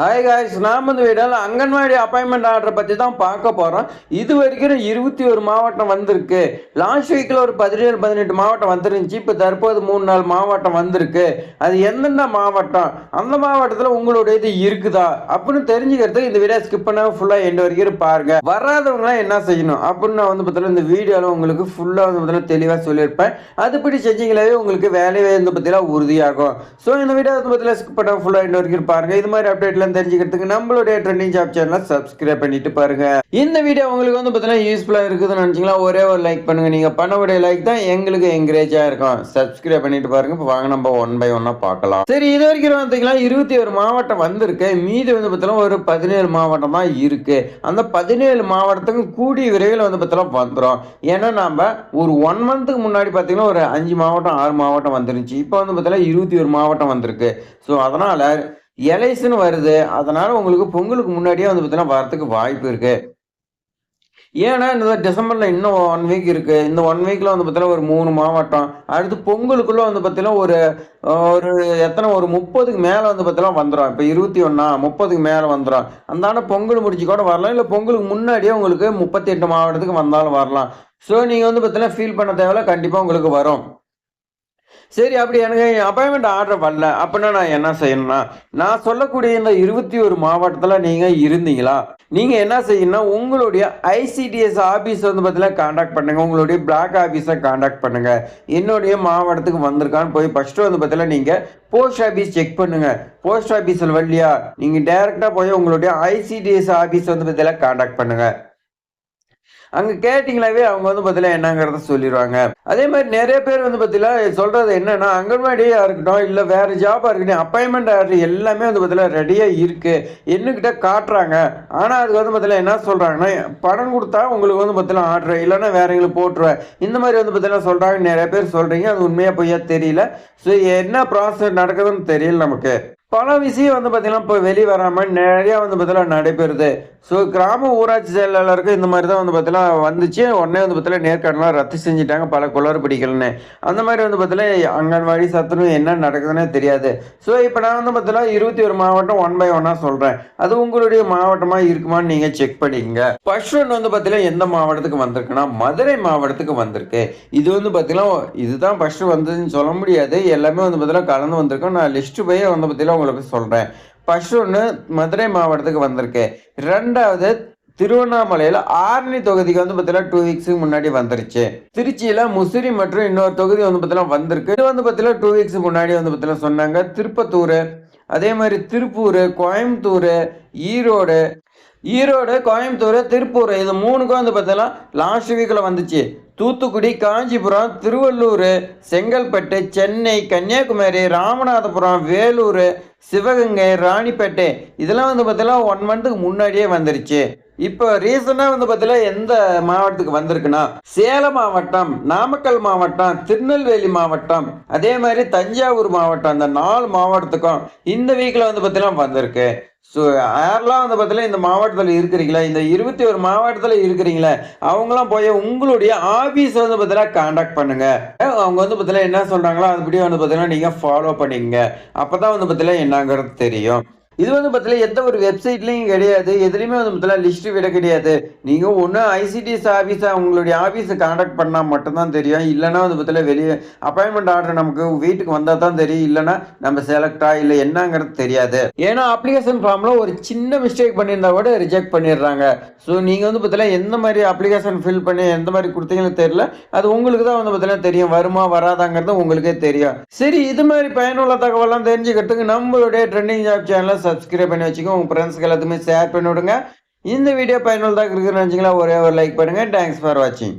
Hi guys நாம் வந்து வீடால் anganwadi appointment ஆர்டரை பற்றி தான் பார்க்க போகிறோம் இது வரைக்கும் இருபத்தி ஒரு மாவட்டம் வந்திருக்கு. லாஸ்ட் வீக்கில் ஒரு பதினேழு பதினெட்டு மாவட்டம் வந்துருந்துச்சு. இப்போ தற்போது மூணு நாலு மாவட்டம் வந்திருக்கு. அது எந்தெந்த மாவட்டம்? அந்த மாவட்டத்தில் உங்களுடைய இது இருக்குதா? அப்படின்னு தெரிஞ்சுக்கிறதுக்கு இந்த வீடியோ ஸ்கிப் பண்ணாமல் ஃபுல்லாக எண்டு வரைக்கும் பாருங்க. வராதவங்களாம் என்ன செய்யணும்? அப்படின்னு நான் வந்து பார்த்தீங்கன்னா இந்த வீடியோவில் உங்களுக்கு ஃபுல்லாக வந்து பார்த்தீங்கன்னா தெளிவாக சொல்லியிருப்பேன். அதுபடி செஞ்சிங்களாவே உங்களுக்கு வேலையை வந்து பார்த்தீங்கன்னா உறுதியாகும். ஸோ இந்த வீடியோ வந்து பார்த்தீங்கன்னா ஸ்கிப் பண்ணாமல் ஃபுல்லாக எண்டு வரைக்கும் பாருங்க. இது மாதிரி அப்டேட்லாம் தெரிஞ்சுக்கிறதுக்கு நம்மளுடைய ட்ரெண்டிங் ஜாப் சேனலை சப்ஸ்கிரைப் பண்ணிட்டு பாருங்க. இந்த வீடியோ உங்களுக்கு வந்து பார்த்தீங்கன்னா யூஸ்ஃபுல்லாக இருக்குதுன்னு நினச்சிங்களா? ஒரே ஒரு லைக் பண்ணுங்க. நீங்கள் பண்ணக்கூடிய லைக் தான் எங்களுக்கு என்கரேஜாக இருக்கும். சப்ஸ்கிரைப் பண்ணிட்டு பாருங்க. இப்போ வாங்க நம்ம ஒன் பை ஒன்னாக பார்க்கலாம். சரி இது வரைக்கும் பார்த்தீங்கன்னா இருபத்தி ஒரு மாவட்டம் வந்திருக்கு. மீதி வந்து பார்த்தீங்கன்னா ஒரு பதினேழு மாவட்டம் தான் இருக்கு. அந்த பதினேழு மாவட்டத்துக்கும் கூடிய விரைவில் வந்து பார்த்தீங்கன்னா வந்துடும் ஏன்னா நம்ம ஒரு ஒன் மந்த்துக்கு முன்னாடி பார்த்தீங்கன்னா ஒரு அஞ்சு மாவட்டம் ஆறு மாவட்டம் வந்துருந்துச்சு. இப்போ வந்து பார்த்தீங்கன்னா இருபத்தி ஒரு மாவட்டம் வந்திருக்கு. ஸோ அதனால் எலைஸ்னு வருது. அதனால உங்களுக்கு பொங்கலுக்கு முன்னாடியே வந்து பார்த்தீங்கன்னா வரத்துக்கு வாய்ப்பு இருக்கு. ஏன்னா இந்த டிசம்பர்ல இன்னும் ஒன் வீக் இருக்கு. இந்த ஒன் வீக்ல வந்து பார்த்தீங்கன்னா ஒரு மூணு மாவட்டம். அடுத்து பொங்கலுக்குள்ள வந்து பார்த்தீங்கன்னா ஒரு ஒரு எத்தனை ஒரு முப்பதுக்கு மேலே வந்து பார்த்தீங்கன்னா வந்துடும் இப்போ இருபத்தி ஒன்றா முப்பதுக்கு மேலே வந்துடும் அந்தாண்ட பொங்கல் முடிச்சு கூட வரலாம். இல்லை பொங்கலுக்கு முன்னாடியே உங்களுக்கு முப்பத்தி எட்டு மாவட்டத்துக்கு வந்தாலும் வரலாம். ஸோ நீங்கள் வந்து பார்த்தீங்கன்னா ஃபீல் பண்ண தேவையில்ல. கண்டிப்பாக உங்களுக்கு வரும். சரி அப்படி எனக்கு அப்பாயின்மெண்ட் ஆர்டர் வரல. அப்படின்னா நான் என்ன செய்யணும்னா நான் சொல்லக்கூடிய இந்த இருபத்தி ஒரு மாவட்டத்தில் நீங்கள் இருந்தீங்களா? நீங்கள் என்ன செய்யணும்னா உங்களுடைய ஐசிடிஎஸ் ஆஃபீஸ் வந்து பார்த்தீங்கன்னா காண்டாக்ட் பண்ணுங்கள் உங்களுடைய பிளாக் ஆஃபீஸை காண்டாக்ட் பண்ணுங்கள் என்னுடைய மாவட்டத்துக்கு வந்திருக்கான்னு போய் ஃபஸ்ட்டு வந்து பார்த்தீங்கன்னா நீங்கள் போஸ்ட் ஆஃபீஸ் செக் பண்ணுங்கள் போஸ்ட் ஆஃபீஸில் வரலையா நீங்கள் டேரெக்டாக போய் உங்களுடைய ஐசிடிஎஸ் ஆஃபீஸ் வந்து பார்த்தீங்கன்னா காண்டாக்ட் பண்ணுங்கள் அங்கே கேட்டிங்களாவே அவங்க வந்து பார்த்தீங்கன்னா என்னங்கிறத சொல்லிடுவாங்க அதே மாதிரி நிறைய பேர் வந்து பார்த்தீங்கன்னா சொல்கிறது என்னன்னா அங்கன்வாடியாக இருக்கட்டும் இல்லை வேறு ஜாபாக இருக்கட்டும் அப்பாயின்மெண்ட் ஆர்டர் எல்லாமே வந்து பார்த்தீங்கன்னா ரெடியாக இருக்குது என்னக்கிட்ட காட்டுறாங்க. ஆனால் அதுக்கு வந்து பார்த்தீங்கன்னா என்ன சொல்கிறாங்கன்னா பணம் கொடுத்தா உங்களுக்கு வந்து பார்த்தீங்கன்னா ஆர்டர் இல்லைன்னா வேற எங்களுக்கு போட்டுருவேன் இந்த மாதிரி வந்து பார்த்தீங்கன்னா சொல்கிறாங்க நிறைய பேர் சொல்கிறீங்க அது உண்மையாக பொய்யா தெரியல. ஸோ என்ன ப்ராசஸ் நடக்குதுன்னு தெரியல நமக்கு. பல விஷயம் வந்து பார்த்தீங்கன்னா இப்போ வெளியே வராமல் நிறையா வந்து பார்த்தீங்கன்னா நடைபெறுது. ஸோ கிராம ஊராட்சி செயலாளருக்கு இந்த மாதிரி தான் வந்து பார்த்தீங்கன்னா வந்துச்சு. உடனே வந்து பார்த்தீங்கன்னா நேர்காணலாம் ரத்து செஞ்சுட்டாங்க. பல குளறுபடிகள்னு அந்த மாதிரி வந்து பார்த்தீங்கன்னா அங்கன்வாடி சத்துணவு என்ன நடக்குதுன்னே தெரியாது. ஸோ இப்போ நான் வந்து பார்த்தீங்கன்னா இருபத்தி ஒரு மாவட்டம் ஒன் பை ஒன்னாக சொல்கிறேன் அது உங்களுடைய மாவட்டமாக இருக்குமான்னு நீங்கள் செக் பண்ணிக்கங்க. ஃபர்ஸ்ட் ஒன் வந்து பார்த்தீங்கன்னா எந்த மாவட்டத்துக்கு வந்திருக்குன்னா மதுரை மாவட்டத்துக்கு வந்திருக்கு. இது வந்து பார்த்தீங்கன்னா இதுதான் ஃபர்ஸ்ட் வந்ததுன்னு சொல்ல முடியாது. எல்லாமே வந்து பார்த்தீங்கன்னா கலந்து வந்திருக்கோம். நான் லிஸ்ட்டு போய் வந்து பார்த்தீங்கன்னா உங்களுக்கு சொல்கிறேன் ஃபர்ஸ்ட் ஒன்று மதுரை மாவட்டத்துக்கு வந்திருக்கு. ரெண்டாவது திருவண்ணாமலையில் ஆரணி தொகுதிக்கு வந்து பார்த்தீங்கன்னா டூ வீக்ஸுக்கு முன்னாடி வந்துருச்சு. திருச்சியில் முசிறி மற்றும் இன்னொரு தொகுதி வந்து பார்த்தீங்கன்னா வந்திருக்கு. இது வந்து பார்த்தீங்கன்னா டூ வீக்ஸ்க்கு முன்னாடி வந்து பார்த்தீங்கன்னா சொன்னாங்க. திருப்பத்தூர் அதே மாதிரி திருப்பூர் கோயம்புத்தூர் ஈரோடு ஈரோடு கோயம்புத்தூர் திருப்பூர் இது மூணுக்கும் வந்து பார்த்தீங்கன்னா லாஸ்ட் வீக்கில் வந்துச்சு. தூத்துக்குடி காஞ்சிபுரம் திருவள்ளூர் செங்கல்பட்டு சென்னை கன்னியாகுமரி ராமநாதபுரம் வேலூர் சிவகங்கை ராணிப்பேட்டை. இதெல்லாம் வந்து பார்த்தீங்கன்னா ஒன் மந்த்துக்கு முன்னாடியே வந்துருச்சு. இப்போ ரீசனாக வந்து பார்த்தீங்கன்னா எந்த மாவட்டத்துக்கு வந்திருக்குன்னா சேலம் மாவட்டம் நாமக்கல் மாவட்டம் திருநெல்வேலி மாவட்டம் அதே மாதிரி தஞ்சாவூர் மாவட்டம் அந்த நாலு மாவட்டத்துக்கும் இந்த வீக்கில் வந்து பார்த்தீங்கன்னா வந்திருக்கு. ஸோ யாரெல்லாம் வந்து பார்த்தீங்கன்னா இந்த மாவட்டத்தில் இருக்கிறீங்களா? இந்த இருபத்தி ஒரு மாவட்டத்தில் இருக்கிறீங்களா? அவங்களாம் போய் உங்களுடைய ஆஃபீஸ் வந்து பார்த்தீங்கன்னா காண்டாக்ட் பண்ணுங்க. அவங்க வந்து பார்த்தீங்கன்னா என்ன சொல்கிறாங்களோ அதுபடியே வந்து பார்த்தீங்கன்னா நீங்கள் ஃபாலோ பண்ணிக்கங்க. அப்போ தான் வந்து பார்த்தீங்கன்னா என்னங்கிறது தெரியும். இது வந்து பார்த்தீங்கன்னா எந்த ஒரு வெப்சைட்லையும் கிடையாது. எதுலையுமே வந்து பார்த்தீங்கன்னா லிஸ்ட் விட கிடையாது. நீங்கள் ஒன்று ஐசிடிஎஸ் ஆஃபீஸை உங்களுடைய ஆஃபீஸை காண்டாக்ட் பண்ணால் மட்டும்தான் தெரியும். இல்லைன்னா வந்து பார்த்தீங்கன்னா வெளியே அப்பாயின்மெண்ட் ஆர்டர் நமக்கு வீட்டுக்கு வந்தால் தான் தெரியும். இல்லைன்னா நம்ம செலக்டா இல்லை என்னங்கிறது தெரியாது. ஏன்னா அப்ளிகேஷன் ஃபார்மில் ஒரு சின்ன மிஸ்டேக் பண்ணியிருந்தா கூட ரிஜெக்ட் பண்ணிடுறாங்க. ஸோ நீங்கள் வந்து பார்த்தீங்கன்னா எந்த மாதிரி அப்ளிகேஷன் ஃபில் பண்ணி எந்த மாதிரி கொடுத்தீங்கன்னு தெரியல. அது உங்களுக்கு தான் வந்து பார்த்தீங்கன்னா தெரியும். வருமா வராதாங்கிறது உங்களுக்கே தெரியும். சரி இது மாதிரி பயனுள்ள தகவலாம் தெரிஞ்சுக்கிறதுக்கு நம்மளுடைய ட்ரெண்டிங் ஜாப் சேனலை சப்ஸ்கிரைப் பண்ணி வச்சுக்கோங்க உங்கள் ஃப்ரெண்ட்ஸ்க்கு எல்லாத்துக்குமே ஷேர் பண்ணி விடுங்க. இந்த வீடியோ பயனுள்ளதாக இருக்குன்னு நினச்சிங்களா ஒரே ஒரு லைக் பண்ணுங்கள் தேங்க்ஸ் ஃபார் வாட்சிங்